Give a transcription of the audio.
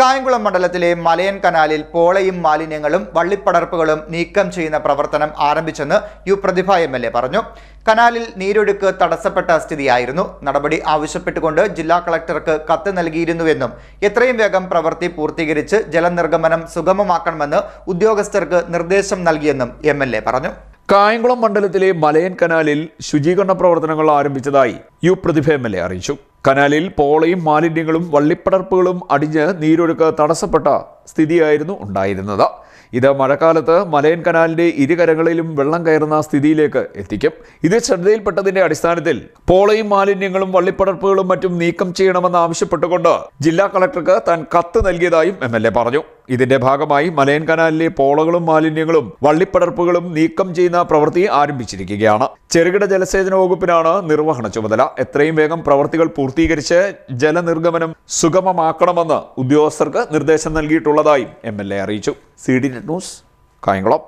കായംകുളം മണ്ഡലത്തിലെ മലയൻ കനാലിൽ പോളയും മാലിന്യങ്ങളും വള്ളിപ്പടർപ്പുകളും നീക്കം ചെയ്യുന്ന പ്രവർത്തനം ആരംഭിച്ചെന്ന് U Prathibha M L A പറഞ്ഞു. കനാലിൽ നീരൊഴുക്ക് തടസ്സപ്പെട്ട സ്ഥിതിയായിരുന്നു. നടപടി ആവശ്യപ്പെട്ടുകൊണ്ട് ജില്ലാ കളക്ടർക്ക് കത്ത് നൽകിയിരുന്നുവെന്നും എത്രയും വേഗം പ്രവൃത്തി പൂർത്തീകരിച്ച് ജലനിർഗമനം സുഗമമാക്കണമെന്ന് ഉദ്യോഗസ്ഥർക്ക് നിർദ്ദേശം നൽകിയെന്നും എം പറഞ്ഞു. കായംകുളം മണ്ഡലത്തിലെ മലയൻ കനാലിൽ ശുചീകരണ പ്രവർത്തനങ്ങൾ ആരംഭിച്ചതായി യു പ്രതിഭ എ അറിയിച്ചു. കനാലിൽ പോളയും മാലിന്യങ്ങളും വള്ളിപ്പടർപ്പുകളും അടിഞ്ഞ് നീരൊഴുക്ക് തടസ്സപ്പെട്ട സ്ഥിതിയായിരുന്നു ഉണ്ടായിരുന്നത്. ഇത് മഴക്കാലത്ത് മലയൻ കനാലിന്റെ ഇരുകരകളിലും വെള്ളം കയറുന്ന സ്ഥിതിയിലേക്ക് എത്തിക്കും. ഇത് ശ്രദ്ധയിൽപ്പെട്ടതിന്റെ അടിസ്ഥാനത്തിൽ പോളയും മാലിന്യങ്ങളും വള്ളിപ്പടർപ്പുകളും മറ്റും നീക്കം ചെയ്യണമെന്ന് ആവശ്യപ്പെട്ടുകൊണ്ട് ജില്ലാ കളക്ടർക്ക് താൻ കത്ത് നൽകിയതായും എം എൽ എ പറഞ്ഞു. ഇതിന്റെ ഭാഗമായി മലയൻ കനാലിലെ പോളകളും മാലിന്യങ്ങളും വള്ളിപ്പടർപ്പുകളും നീക്കം ചെയ്യുന്ന പ്രവൃത്തി ആരംഭിച്ചിരിക്കുകയാണ്. ചെറുകിട ജലസേചന വകുപ്പിനാണ് നിർവഹണ ചുമതല. എത്രയും വേഗം പ്രവർത്തികൾ പൂർത്തീകരിച്ച് ജലനിർഗമനം സുഗമമാക്കണമെന്ന് ഉദ്യോഗസ്ഥർക്ക് നിർദ്ദേശം നൽകിയിട്ടുള്ളതായും എം എൽ എ അറിയിച്ചു. C D news Kayamkulam.